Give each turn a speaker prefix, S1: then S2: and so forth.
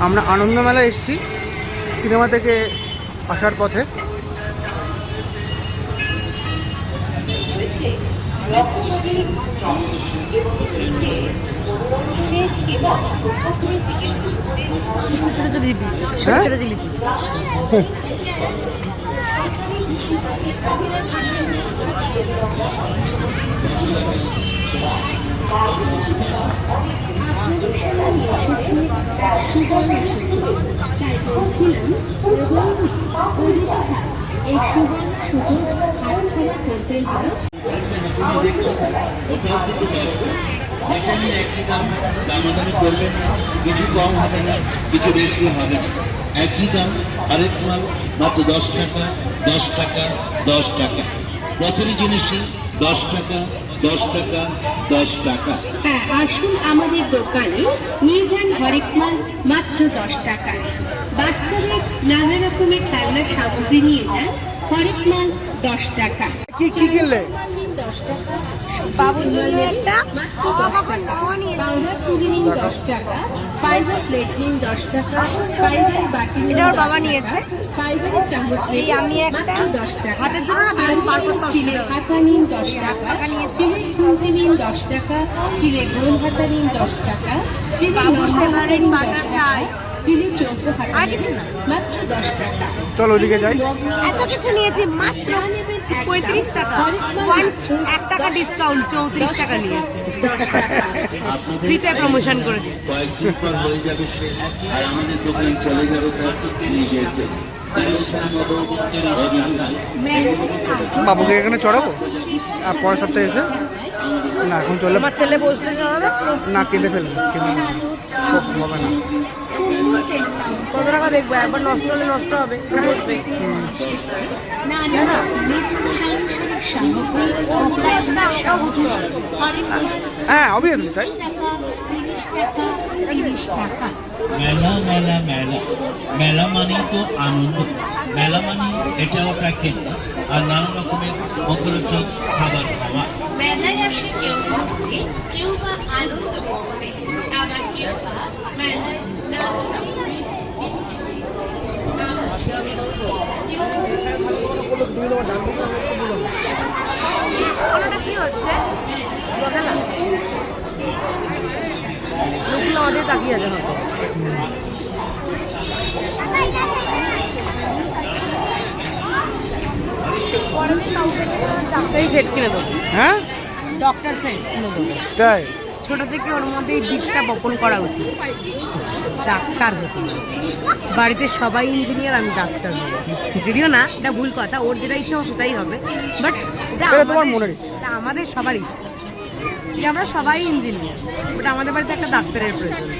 S1: আমরা আনন্দমেলায় এসেছি। সিনেমা থেকে আসার পথে। হ্যাঁ?
S2: এই সুবর্ণ সুযোগ হাতছাড়া
S3: টাকা এটা নিয়ে একই দাম দামাদামি করবেন না কিছু কম হবে না কিছু বেশি হবে না একই দাম আরেক মাল মাত্র দশ টাকা দশ টাকা দশ টাকা প্রতিটি জিনিসই দশ টাকা দশ টাকা দশ টাকা।
S2: হ্যাঁ আসুন আমাদের দোকানে নিয়ে যান হরেক মাল মাত্র দশ টাকায় বাচ্চাদের নানা রকমের খেলনার সামগ্রী নিয়ে যান হরেক মাল দশ টাকা।
S1: কি কি কিনলে?
S2: দশ টাকা
S4: বাবুর জন্য একটা বাবা
S2: টাকা। নিন দশ টাকা। ফাইবার প্লেট নিন দশ টাকা ফাইবার বাটি নিন
S4: এটা বাবা নিয়েছে।
S2: ফাইবারের চামচ নিন
S4: আমি একটা
S2: দশ টাকা
S4: হাতের জন্য না বেলুন বার করতে
S2: স্টিলের হাতা নিন দশ টাকা
S4: নিয়েছে।
S2: স্টিলের খুন্তি নিন দশ টাকা স্টিলের গোল হাতা নিন দশ টাকা স্টিলের
S4: বাবুর
S2: লম্বা হাতা মাত্র দশ টাকা।
S1: চলো ওদিকে যাই।
S4: এত কিছু নিয়েছি মাত্র পঁয়ত্রিশ টাকা। এক টাকা ডিসকাউন্ট চৌত্রিশ টাকা নিয়েছি।
S3: আপনাদের
S4: ফ্রিতে প্রমোশন করে দিই
S3: কয়েকদিন পর হয়ে যাবে শেষ। আর আমাদের দোকান চলে যাবে তার নিজের দেশ তাই বলছেন বাবু অযোধী ভাই
S1: বাবুকে এখানে চড়াবো? আর পরের সপ্তাহে এসে? না এখন চলে
S4: আমার ছেলে বসলে চলাবে
S1: না কিনে ফেলব হবে না।
S4: কত টাকা দেখব? একবার নষ্ট হলে নষ্ট হবে বসবে।
S1: হ্যাঁ অবভিয়াসলি তাই?
S3: মেলা মেলা মেলা। মেলা মানেই তো আনন্দ। মেলা মানে এটা ওটা কেনা আর নানা রকমের মুখরোচক খাবার খাওয়া।
S2: মেলায় আসে কেউ ঘুরতে কেউ বা আনন্দ করতে আবার কেউ বা মেলায় নানা রকমের জিনিস
S4: কি হচ্ছে লোকগুলো আমাদের তাকিয়ে আছে হয়তো সেট কিনে দেবো।
S1: হ্যাঁ?
S4: ডক্টর সেট কিনে দেবো।
S1: তাই?
S4: ছোট থেকে ওর মধ্যে এই বীজটা বপন করা উচিত। ডাক্তার হতে বাড়িতে সবাই ইঞ্জিনিয়ার আমি ডাক্তার হব। যদিও না এটা ভুল কথা ওর যেটা ইচ্ছা সেটাই হবে। বাট
S1: তোমার
S4: আমাদের-
S1: মনের ইচ্ছা।
S4: এটা আমাদের সবার ইচ্ছে। যে আমরা সবাই ইঞ্জিনিয়ার ওটা আমাদের বাড়িতে একটা ডাক্তারের প্রয়োজন।